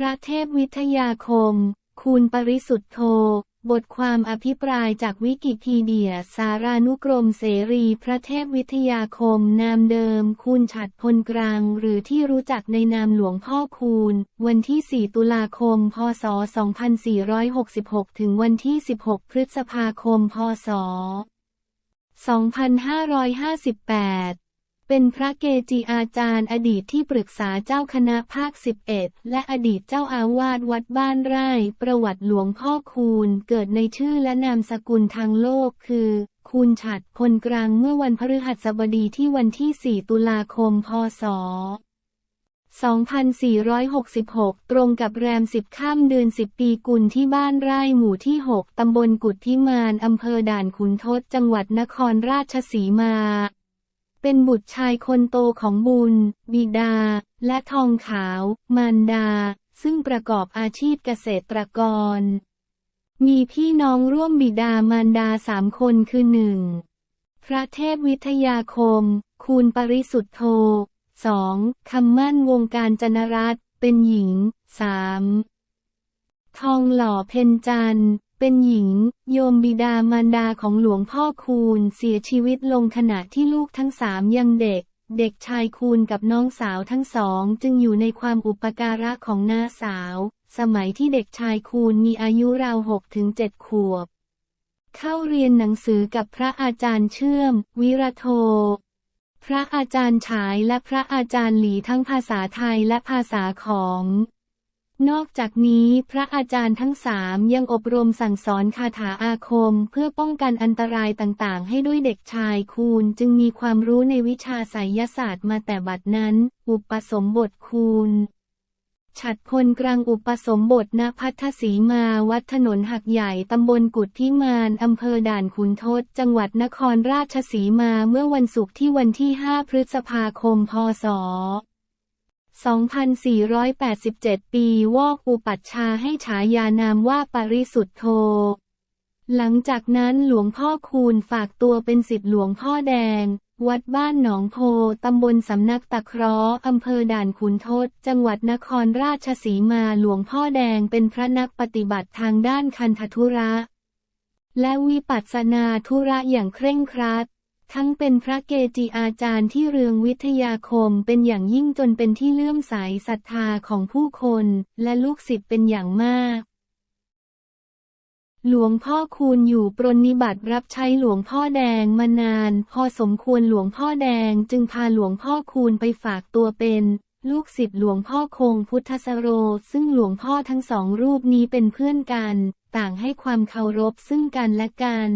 พระเทพวิทยาคมคูณปริสุทธโธ บทความอภิปรายจากวิกิพีเดีย สารานุกรมเสรี พระเทพวิทยาคม นามเดิมคูณฉัดพลกลาง หรือที่รู้จักในนามหลวงพ่อคูณ วันที่ 4 ตุลาคม พศ 2466 ถึงวันที่ 16 พฤษภาคม พศ 2558 เป็นพระเกจิอาจารย์อดีตที่ปรึกษาเจ้าคณะภาค 11 และอดีตเจ้าอาวาสวัดบ้านไร่ ประวัติหลวงพ่อคูณ เกิดในชื่อและนามสกุลทางโลกคือ คูณฉัดพลกลางเมื่อวันพฤหัสบดีที่วันที่ 4 ตุลาคม พศ 2466 ตรงกับแรม 10 ข้ามเดือน 10 ปีกุลที่บ้านไร่หมู่ที่ 6 ตำบลกุดพิมาน อำเภอด่านขุนทด จังหวัดนครราชสีมา เป็นบุตรชายคนโตของบุญ บิดา และทองขาว มารดา ซึ่งประกอบอาชีพเกษตรกร มีพี่น้องร่วมบิดามารดาสามคนคือหนึ่งพระเทพวิทยาคม คูณปริสุทธโธ 2. คำมั่นวงการจนรัตน์เป็นหญิง 3. ทองหล่อเพนจัน เป็นหญิง โยมบิดามารดาของหลวงพ่อคูณเสียชีวิตลงขณะที่ลูกทั้งสามยังเด็ก เด็กชายคูณกับน้องสาวทั้งสอง จึงอยู่ในความอุปการะของน้าสาว สมัยที่เด็กชายคูณมีอายุราวหกถึงเจ็ดขวบ เข้าเรียนหนังสือกับพระอาจารย์เชื่อม วิระโท พระอาจารย์ฉายและพระอาจารย์หลีทั้งภาษาไทยและภาษาของ นอกจากนี้พระอาจารย์ทั้งสามยังอบรมสั่งสอนคาถาอาคม เพื่อป้องกันอันตรายต่างๆ ให้ด้วยเด็กชายคูณจึงมีความรู้ในวิชาไสยศาสตร์มาแต่บัดนั้น อุปสมบทคูณฉัดพลกลางอุปสมบทณพัทธสีมาวัดถนนหักใหญ่ตำบลกุดพิมานอำเภอด่านขุนทด จังหวัดนครราชสีมาเมื่อวันศุกร์ที่วันที่ 5 พฤษภาคม พศ 2487 ปีวอกอุปัชฌาให้ฉายานามว่าปริสุทธโธ หลังจากนั้นหลวงพ่อคูณฝากตัวเป็นศิษย์หลวงพ่อแดง วัดบ้านหนองโพตำบลสำนักตะเคราะห์อำเภอด่านขุนทด จังหวัดนครราชสีมาหลวงพ่อแดงเป็นพระนักปฏิบัติทางด้านคันธทุระ และวิปัสสนาธุระอย่างเคร่งครัด ทั้งเป็นพระเกจิอาจารย์ที่เรืองวิทยาคมเป็นอย่างยิ่งจนเป็นที่เลื่อมใสศรัทธาของผู้คนและลูกศิษย์เป็นอย่างมาก หลวงพ่อคูณอยู่ปรนนิบัติรับใช้หลวงพ่อแดงมานาน พอสมควรหลวงพ่อแดงจึงพาหลวงพ่อคูณไปฝากตัวเป็นลูกศิษย์หลวงพ่อคงพุทธสโร ซึ่งหลวงพ่อทั้งสองรูปนี้เป็นเพื่อนกัน ต่างให้ความเคารพซึ่งกันและกัน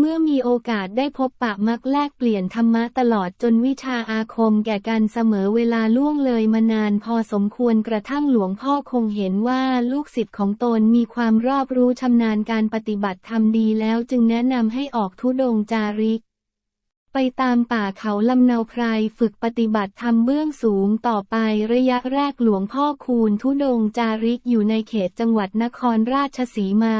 เมื่อมีโอกาสได้พบปะมักแลกเปลี่ยนธรรมะตลอดจนวิชาอาคมแก่กันเสมอเวลาล่วงเลยมานานพอสมควรกระทั่งหลวงพ่อคงเห็นว่าลูกศิษย์ของตนมีความรอบรู้ชำนาญการปฏิบัติธรรมดีแล้วจึงแนะนำให้ออกทุดงจาริก ไปตามป่าเขาลำเนาไพรฝึกปฏิบัติธรรมเบื้องสูงต่อไประยะแรกหลวงพ่อคูณทุดงจาริกอยู่ในเขตจังหวัดนครราชสีมา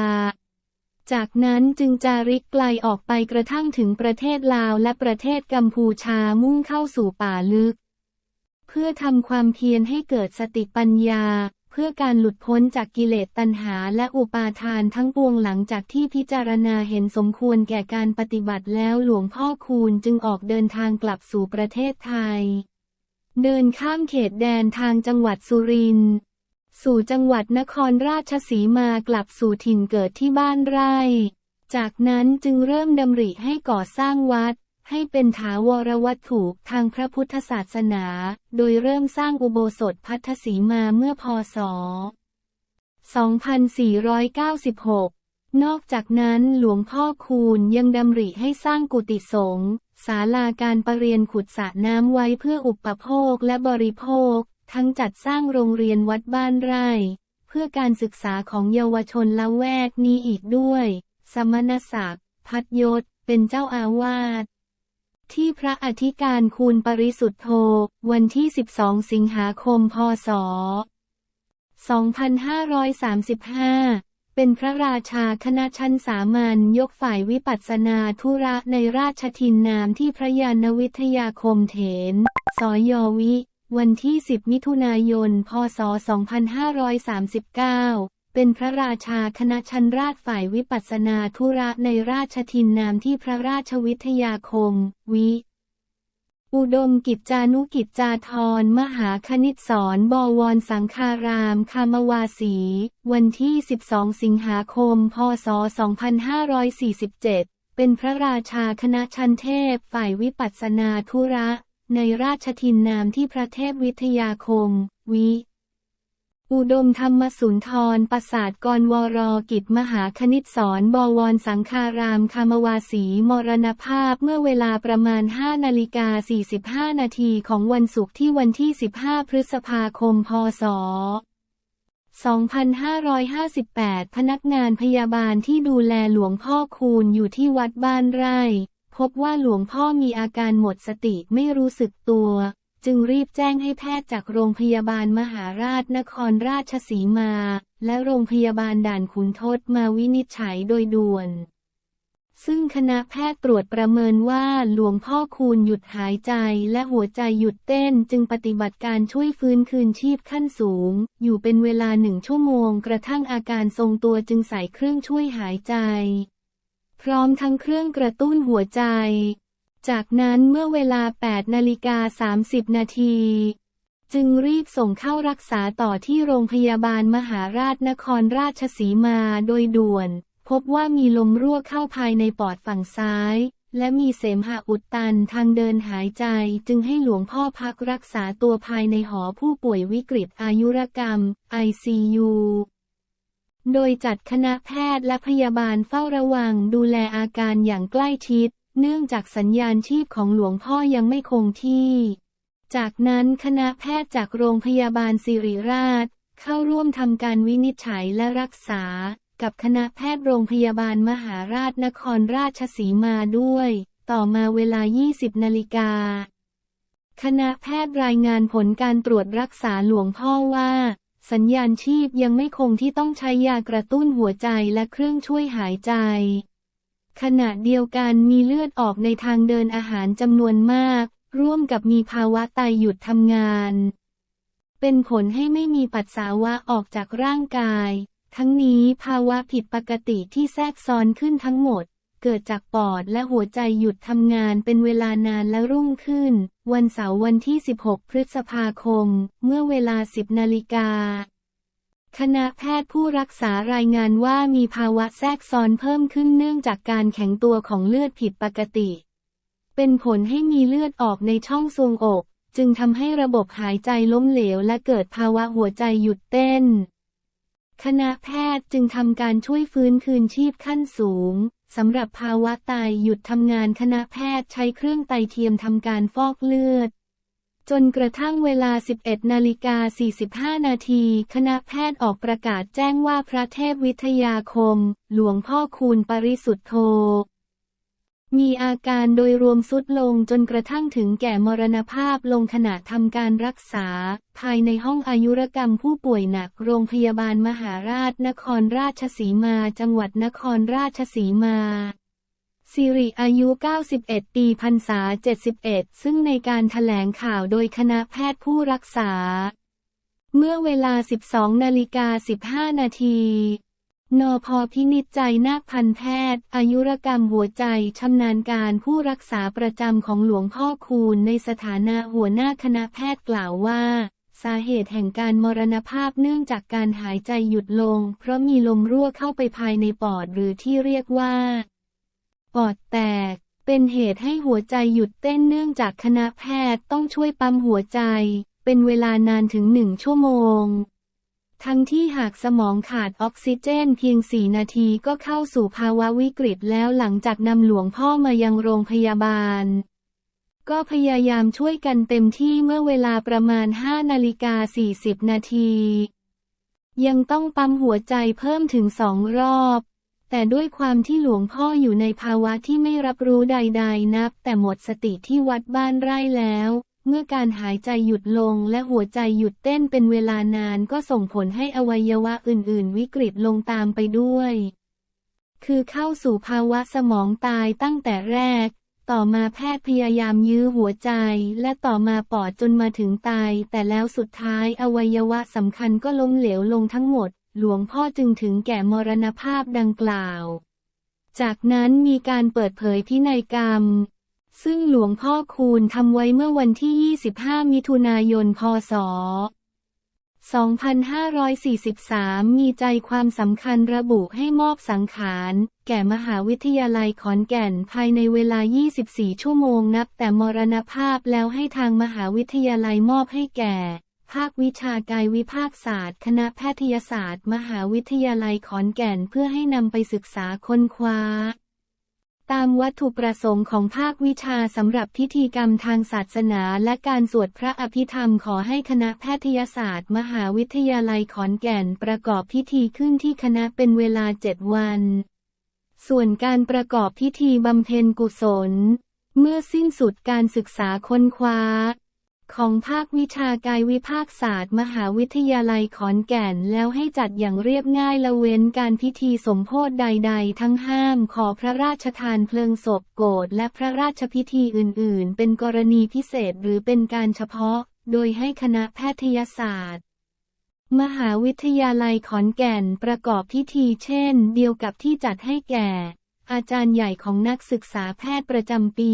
จากนั้นจึงจาริกไกลออกไปกระทั่งถึงประเทศลาวและประเทศกัมพูชามุ่งเข้าสู่ป่าลึก เพื่อทำความเพียรให้เกิดสติปัญญา เพื่อการหลุดพ้นจากกิเลสตัณหาและอุปาทานทั้งปวงหลังจากที่พิจารณาเห็นสมควรแก่การปฏิบัติแล้วหลวงพ่อคูณจึงออกเดินทางกลับสู่ประเทศไทย เดินข้ามเขตแดนทางจังหวัดสุรินทร์ สู่จังหวัดนครราชสีมากลับสู่ถิ่นเกิดที่บ้านไร่ จากนั้นจึงเริ่มดำริให้ก่อสร้างวัด ให้เป็นถาวรวัตถุทางพระพุทธศาสนา โดยเริ่มสร้างอุโบสถพัทธสีมาเมื่อพศ 2496 นอกจากนั้นหลวงพ่อคูณยังดำริให้สร้างกุฏิสงฆ์ศาลาการประเรียนขุดสระน้ำไว้เพื่ออุปโภคและบริโภค ทั้งจัดสร้างโรงเรียนวัดบ้านไร่ เพื่อการศึกษาของเยาวชนละแวกนี้อีกด้วย สมณศักดิ์พัดยศ เป็นเจ้าอาวาสที่พระอธิการคูณปริสุทธโธวันที่ 12 สิงหาคม พศ 2535 เป็นพระราชาคณะชั้นสามัญยกฝ่ายวิปัสสนาธุระในราชทินนามที่พระยานวิทยาคมเถน สอยวิ วันที่ 10 มิถุนายน พศ 2539 เป็นพระราชาคณะชันราชฝ่ายวิปัสนาธุระในราชทินนามที่พระราชวิทยาคม วิอุดมกิจจานุกิจจาธรมหาคณิตสอนบวรสังคารามคามวาสี วันที่ 12 สิงหาคม พศ 2547 เป็นพระราชาคณะชันเทพ ฝ่ายวิปัสนาธุระ ในราชทินนามที่พระเทพวิทยาคม วิ อุดมธรรมสุนทรประสาทกรวรกิจมหาคณิตสอนบวรสังคารามคามวาสีมรณภาพเมื่อเวลาประมาณ 5 นาฬิกา 45 นาทีของวันศุกร์ที่วันที่ 15 พฤษภาคม พศ2558 พนักงานพยาบาลที่ดูแลหลวงพ่อคูณอยู่ที่วัดบ้านไร่ พบว่าหลวงพ่อมีอาการหมดสติไม่รู้สึกตัว จึงรีบแจ้งให้แพทย์จากโรงพยาบาลมหาราชนครราชสีมา และโรงพยาบาลด่านขุนทดมาวินิจฉัยโดยด่วน ซึ่งคณะแพทย์ตรวจประเมินว่าหลวงพ่อคูณหยุดหายใจและหัวใจหยุดเต้นจึงปฏิบัติการช่วยฟื้นคืนชีพขั้นสูง อยู่เป็นเวลาหนึ่งชั่วโมงกระทั่งอาการทรงตัวจึงใส่เครื่องช่วยหายใจ พร้อมทั้งเครื่องกระตุ้นหัวใจ จากนั้นเมื่อเวลา 8 นาฬิกา 30 นาที จึงรีบส่งเข้ารักษาต่อที่โรงพยาบาลมหาราชนครราชสีมาโดยด่วน พบว่ามีลมรั่วเข้าภายในปอดฝั่งซ้าย และมีเสมหะอุดตันทางเดินหายใจจึงให้หลวงพ่อพักรักษาตัวภายในหอผู้ป่วยวิกฤตอายุรกรรม ICU โดยจัดคณะแพทย์และพยาบาลเฝ้าระวังดูแลอาการอย่างใกล้ชิด เนื่องจากสัญญาณชีพของหลวงพ่อยังไม่คงที่ จากนั้นคณะแพทย์จากโรงพยาบาลสิริราช เข้าร่วมทำการวินิจฉัยและรักษา กับคณะแพทย์โรงพยาบาลมหาราชนครราชสีมาด้วย ต่อมาเวลา 20 นาฬิกาคณะแพทย์รายงานผลการตรวจรักษาหลวงพ่อว่า สัญญาณชีพยังไม่คงที่ต้องใช้ยากระตุ้นหัวใจและเครื่องช่วยหายใจ ขณะเดียวกันมีเลือดออกในทางเดินอาหารจำนวนมาก ร่วมกับมีภาวะไตหยุดทำงาน เป็นผลให้ไม่มีปัสสาวะออกจากร่างกาย ทั้งนี้ภาวะผิดปกติที่แทรกซ้อนขึ้นทั้งหมด เกิดจากปอดและหัวใจหยุดทำงานเป็นเวลานานและรุ่งขึ้น วันเสาร์วันที่ 16 พฤษภาคม เมื่อเวลา 10 นาฬิกาคณะแพทย์ผู้รักษารายงานว่ามีภาวะแทรกซ้อนเพิ่มขึ้นเนื่องจากการแข็งตัวของเลือดผิดปกติ เป็นผลให้มีเลือดออกในช่องทรวงอก จึงทำให้ระบบหายใจล้มเหลวและเกิดภาวะหัวใจหยุดเต้น คณะแพทย์จึงทำการช่วยฟื้นคืนชีพขั้นสูงสำหรับภาวะไตหยุดทำงานคณะแพทย์ใช้เครื่องไตเทียมทำการฟอกเลือด จนกระทั่งเวลา 11 นาฬิกา 45 นาที คณะแพทย์ออกประกาศแจ้งว่าพระเทพวิทยาคม หลวงพ่อคูณปริสุทธโธ มีอาการโดยรวมสุดลงจนกระทั่งถึงแก่มรณภาพลงขณะทำการรักษา ภายในห้องอายุรกรรมผู้ป่วยหนักโรงพยาบาลมหาราชนครราชสีมา จังหวัดนครราชสีมาสิริอายุ 91 ปีพรรษา 71 ซึ่งในการแถลงข่าวโดยคณะแพทย์ผู้รักษา เมื่อเวลา 12 นาฬิกา 15 นาที นพพินิจใจนาคพันแพทย์ อายุรกรรมหัวใจ ชำนาญการผู้รักษาประจำของหลวงพ่อคูณในสถานะหัวหน้าคณะแพทย์กล่าวว่า สาเหตุแห่งการมรณภาพเนื่องจากการหายใจหยุดลง เพราะมีลมรั่วเข้าไปภายในปอดหรือที่เรียกว่า ปอดแตก เป็นเหตุให้หัวใจหยุดเต้นเนื่องจากคณะแพทย์ต้องช่วยปั๊มหัวใจ เป็นเวลานานถึงหนึ่งชั่วโมง ทั้งที่หากสมองขาดออกซิเจนเพียง 4 นาทีก็เข้าสู่ภาวะวิกฤตแล้วหลังจากนำหลวงพ่อมายังโรงพยาบาล ก็พยายามช่วยกันเต็มที่เมื่อเวลาประมาณ 5 นาฬิกา 40 นาที ยังต้องปั๊มหัวใจเพิ่มถึงสองรอบ แต่ด้วยความที่หลวงพ่ออยู่ในภาวะที่ไม่รับรู้ใด ๆ นับ แต่หมดสติที่วัดบ้านไร่แล้ว เมื่อการหายใจหยุดลงและหัวใจหยุดเต้นเป็นเวลานานก็ส่งผลให้อวัยวะอื่น ๆ วิกฤตลงตามไปด้วย คือเข้าสู่ภาวะสมองตายตั้งแต่แรก ต่อมาแพทย์พยายามยื้อหัวใจ และต่อมาปอดจนมาถึงตายแต่แล้วสุดท้ายอวัยวะสำคัญก็ล้มเหลวลงทั้งหมด หลวงพ่อจึงถึงแก่มรณภาพดังกล่าว จากนั้นมีการเปิดเผยพินัยกรรม ซึ่งหลวงพ่อคูณทำไว้เมื่อวันที่ 25 มิถุนายน พศ 2543 มีใจความสำคัญระบุให้มอบสังขารแก่มหาวิทยาลัยขอนแก่นภายในเวลา 24 ชั่วโมงนับแต่มรณภาพแล้วให้ทางมหาวิทยาลัยมอบให้แก่ ภาควิชากายวิภาคศาสตร์ คณะแพทยศาสตร์ มหาวิทยาลัยขอนแก่นเพื่อให้นำไปศึกษาค้นคว้า ตามวัตถุประสงค์ของภาควิชาสำหรับพิธีกรรมทางศาสนาและการสวดพระอภิธรรมขอให้คณะแพทยศาสตร์ มหาวิทยาลัยขอนแก่นประกอบพิธีขึ้นที่คณะเป็นเวลาเจ็ดวัน ส่วนการประกอบพิธีบำเพ็ญกุศล เมื่อสิ้นสุดการศึกษาค้นคว้า ของภาควิชากายวิภาคศาสตร์ มหาวิทยาลัยขอนแก่นแล้วให้จัดอย่างเรียบง่ายละเว้นการพิธีสมโพธิใด ๆ ทั้งห้ามขอพระราชทานเพลิงศพโกรธและพระราชพิธีอื่น ๆ เป็นกรณีพิเศษหรือเป็นการเฉพาะ โดยให้คณะแพทยศาสตร์ มหาวิทยาลัยขอนแก่นประกอบพิธีเช่น เดียวกับที่จัดให้แก่ อาจารย์ใหญ่ของนักศึกษาแพทย์ประจำปี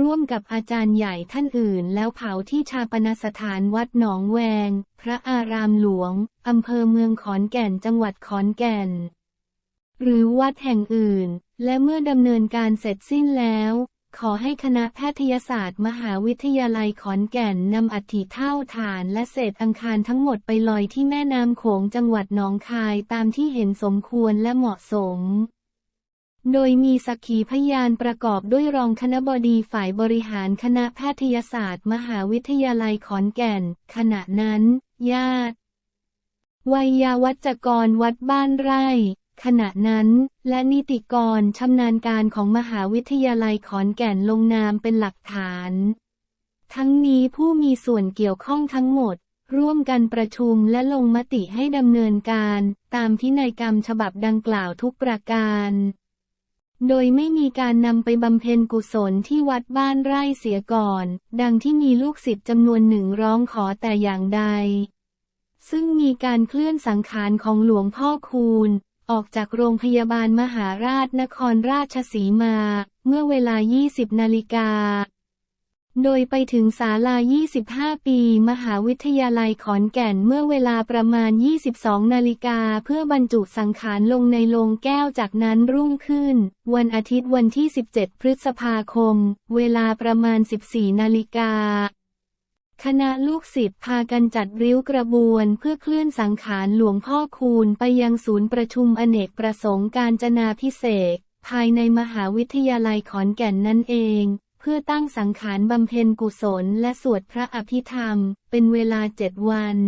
ร่วมกับอาจารย์ใหญ่ท่านอื่น แล้วเผาที่ชาปนสถานวัดหนองแวง พระอารามหลวง อำเภอเมืองขอนแก่นจังหวัดขอนแก่น หรือวัดแห่งอื่น และเมื่อดำเนินการเสร็จสิ้นแล้ว ขอให้คณะแพทยศาสตร์ มหาวิทยาลัยขอนแก่นนำอัฐิเท่าฐานและเศษอังคารทั้งหมดไปลอยที่แม่น้ำโขงจังหวัดหนองคายตามที่เห็นสมควรและเหมาะสม โดยมีสักขีพยานประกอบด้วยรองคณบดีฝ่ายบริหารคณะแพทยศาสตร์ มหาวิทยาลัยขอนแก่น ขณะนั้น ญาติ วัยาวัจกรวัดบ้านไร่ ขณะนั้น และนิติกรชำนาญการของมหาวิทยาลัยขอนแก่นลงนามเป็นหลักฐาน ทั้งนี้ผู้มีส่วนเกี่ยวข้องทั้งหมดร่วมกันประชุมและลงมติให้ดำเนินการ ตามพินัยกรรมฉบับดังกล่าวทุกประการ โดยไม่มีการนำไปบำเพ็ญกุศลที่วัดบ้านไร่เสียก่อน ดังที่มีลูกศิษย์จำนวนหนึ่งร้องขอแต่อย่างใด ซึ่งมีการเคลื่อนสังขารของหลวงพ่อคูณ ออกจากโรงพยาบาลมหาราชนครราชสีมา เมื่อเวลา 20 นาฬิกา โดยไปถึงศาลา 25 ปี มหาวิทยาลัยขอนแก่นเมื่อเวลาประมาณ 22 นาฬิกาเพื่อบรรจุสังขารลงในโลงแก้วจากนั้นรุ่งขึ้น วันอาทิตย์วันที่ 17 พฤษภาคม เวลาประมาณ 14 นาฬิกาคณะลูกศิษย์พากันจัดริ้วกระบวนเพื่อเคลื่อนสังขารหลวงพ่อคูณไปยังศูนย์ประชุมอเนกประสงค์การจนาพิเศษภายในมหาวิทยาลัยขอนแก่นนั่นเอง พื่อตั้งสังขารบำเพ็ญกุศลและสวดพระอภิธรรม เป็นเวลาเจ็ดวัน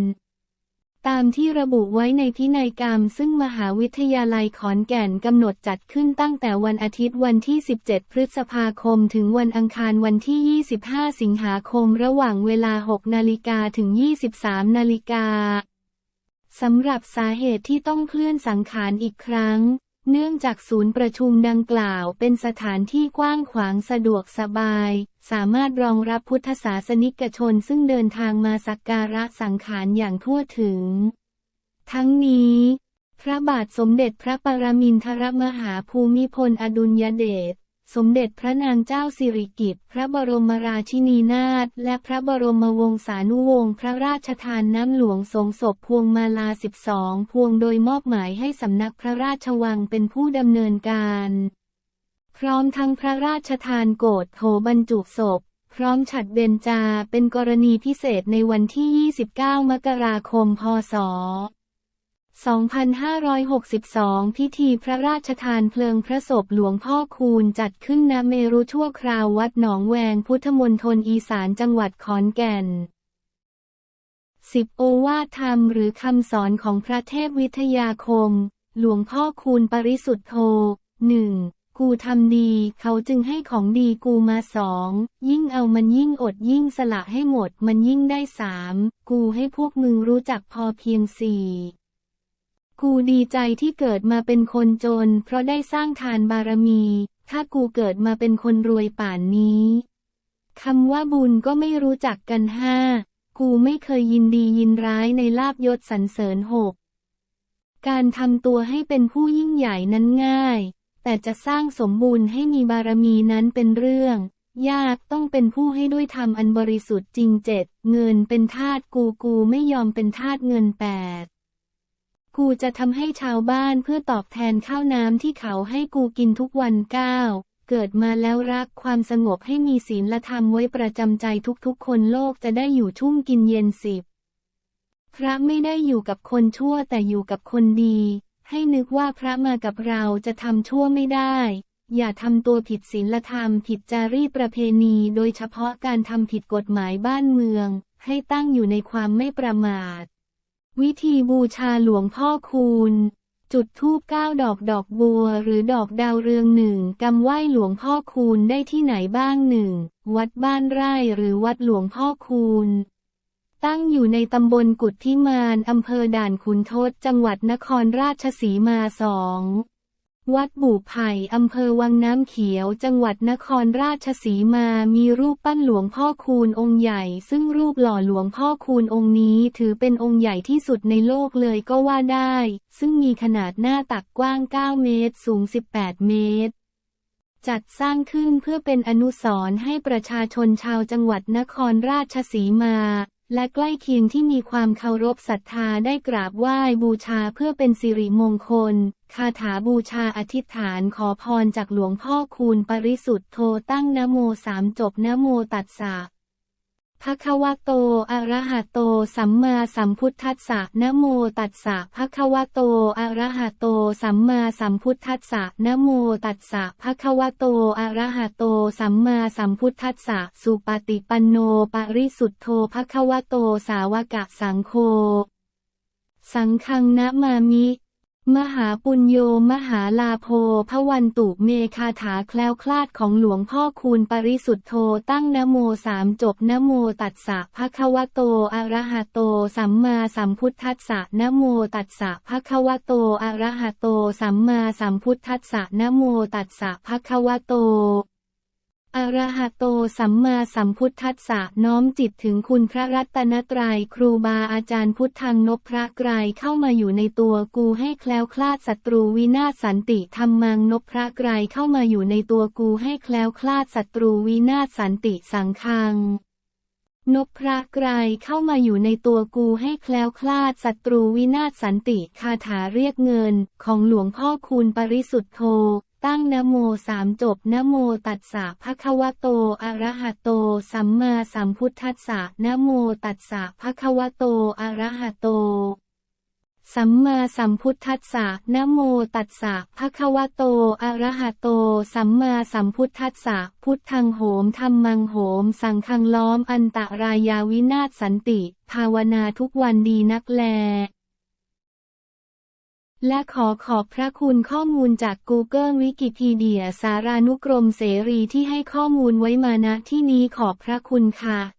ตามที่ระบุไว้ในพินัยกรรม ซึ่งมหาวิทยาลัยขอนแก่นกำหนดจัดขึ้นตั้งแต่วันอาทิตย์วันที่ 17 พฤษภาคม ถึงวันอังคารวันที่ 25 สิงหาคมระหว่างเวลา 6 นาฬิกาถึง 23 นาฬิกาสำหรับสาเหตุที่ต้องเคลื่อนสังขารอีกครั้ง เนื่องจากศูนย์ประชุมดังกล่าวเป็นสถานที่กว้างขวางสะดวกสบาย สามารถรองรับพุทธศาสนิกชนซึ่งเดินทางมาสักการะสังขารอย่างทั่วถึง ทั้งนี้ พระบาทสมเด็จพระปรมินทรมหาภูมิพลอดุลยเดช สมเด็จพระนางเจ้าสิริกิติ์ พระบรมราชินีนาถ และพระบรมวงศานุวงศ์ พระราชทานน้ำหลวงสงศพพวงมาลา 12 พวงโดยมอบหมายให้สำนักพระราชวังเป็นผู้ดำเนินการ พร้อมทั้งพระราชทานโกรธโถบรรจุศพ พร้อมฉัดเบญจา เป็นกรณีพิเศษในวันที่ 29 มกราคม พศ 2562 พิธีพระราชทานเพลิงพระศพหลวงพ่อคูณจัดขึ้นณเมรุชั่วคราววัดหนองแวงพุทธมณฑลอีสานจังหวัดขอนแก่นสิบโอวาทธรรมหรือคำสอนของพระเทพวิทยาคม หลวงพ่อคูณปริสุทธโธหนึ่งกูทำดี เขาจึงให้ของดีกูมาสอง ยิ่งเอามันยิ่งอดยิ่งสละให้หมด มันยิ่งได้สาม กูให้พวกมึงรู้จักพอเพียงสี่ กูดีใจที่เกิดมาเป็นคนจน เพราะได้สร้างทานบารมี ถ้ากูเกิดมาเป็นคนรวยป่านนี้คำว่าบุญก็ไม่รู้จักกันห้า กูไม่เคยยินดียินร้ายในลาบยศสรรเสริญหก การทำตัวให้เป็นผู้ยิ่งใหญ่นั้นง่าย แต่จะสร้างสมบูรณ์ให้มีบารมีนั้นเป็นเรื่อง ยากต้องเป็นผู้ให้ด้วยธรรมอันบริสุทธิ์จริงเจ็ด เงินเป็นทาสกูกูไม่ยอมเป็นทาสเงินแปด กูจะทำให้ชาวบ้านเพื่อตอบแทนข้าวน้ำที่เขาให้กูกินทุกวันก้าวเกิดมาแล้วรักความสงบให้มีศีลธรรมไว้ประจำใจทุกๆ คนโลกจะได้อยู่ชุ่มกินเย็นสิบพระไม่ได้อยู่กับคนชั่วแต่อยู่กับคนดี ให้นึกว่าพระมากับเราจะทำชั่วไม่ได้ อย่าทำตัวผิดศีลธรรม ผิดจารีตประเพณีโดยเฉพาะการทำผิดกฎหมายบ้านเมือง ให้ตั้งอยู่ในความไม่ประมาท วิธีบูชาหลวงพ่อคูณ จุดธูปเก้าดอกดอกบัว หรือดอกดาวเรืองหนึ่งกำไหว้หลวงพ่อคูณได้ที่ไหนบ้างหนึ่ง วัดบ้านไร่หรือวัดหลวงพ่อคูณ ตั้งอยู่ในตำบลกุดทิมานอำเภอด่านขุนทดจังหวัดนครราชสีมาสอง วัดบุไผ่อำเภอวังน้ำเขียว จังหวัดนครราชสีมา มีรูปปั้นหลวงพ่อคูณองค์ใหญ่ ซึ่งรูปหล่อหลวงพ่อคูณองค์นี้ถือเป็นองค์ใหญ่ที่สุดในโลกเลยก็ว่าได้ ซึ่งมีขนาดหน้าตักกว้าง 9 เมตร สูง 18 เมตร จัดสร้างขึ้นเพื่อเป็นอนุสรณ์ให้ประชาชนชาวจังหวัดนครราชสีมา และใกล้เคียงที่มีความเคารพศรัทธาได้กราบไหว้บูชาเพื่อเป็นสิริมงคล คาถาบูชาอธิษฐานขอพรจากหลวงพ่อคูณปริสุทธโธตั้งนโมสามจบนโมตัสสะ ภควะโตอะระหะโต สัมมาสัมพุทธัสสะนะโมตัสสะภควะโตอะระหะโต สัมมาสัมพุทธัสสะนะโมตัสสะภควะโตอะระหะโต สัมมาสัมพุทธัสสะ สุปฏิปันโน ปริสุทธโธภควะโต สาวกะสังโฆ สังฆังนะมามิ มหาปุญโยมหาลาโภพระวันตุเมคาถาแคล้วคลาดของหลวงพ่อคูณปริสุทธโธตั้งนโมสามจบนโมตัสสะภะคะวะโตอะระหะโต สัมมาสัมพุทธัสสะนโมตัสสะภะคะวะโตอะระหะโต สัมมาสัมพุทธัสสะนโมตัสสะภะคะวะโต อระหะโตสัมมาสัมพุทธัสสะน้อมจิตถึงคุณพระรัตนตรัยครูบาอาจารย์พุทธังนพพระไกรเข้ามาอยู่ในตัวกูให้แคล้วคลาดศัตรูวินาศสันติธรรมังนพพระไกรเข้ามาอยู่ในตัวกูให้แคล้วคลาดศัตรูวินาศสันติสังคังนพพระไกรเข้ามาอยู่ในตัวกูให้แคล้วคลาดศัตรูวินาศสันติคาถาเรียกเงินของหลวงพ่อคูณปริสุทธโธ ตั้งนะโมสามจบนะโมตัสสะภะคะวะโตอะระหะโต สัมมาสัมพุทธัสสะนะโมตัสสะภะคะวะโตอะระหะโต สัมมาสัมพุทธัสสะนะโมตัสสะภะคะวะโตอะระหะโต สัมมาสัมพุทธัสสะพุทธังโหมธรรมังโหม สังฆังล้อมอันตรายาวินาศสันติ ภาวนาทุกวันดีนักแล และขอขอบพระคุณข้อมูลจาก Google Wikipedia สารานุกรมเสรีที่ให้ข้อมูลไว้มาณที่นี้ขอบพระคุณค่ะ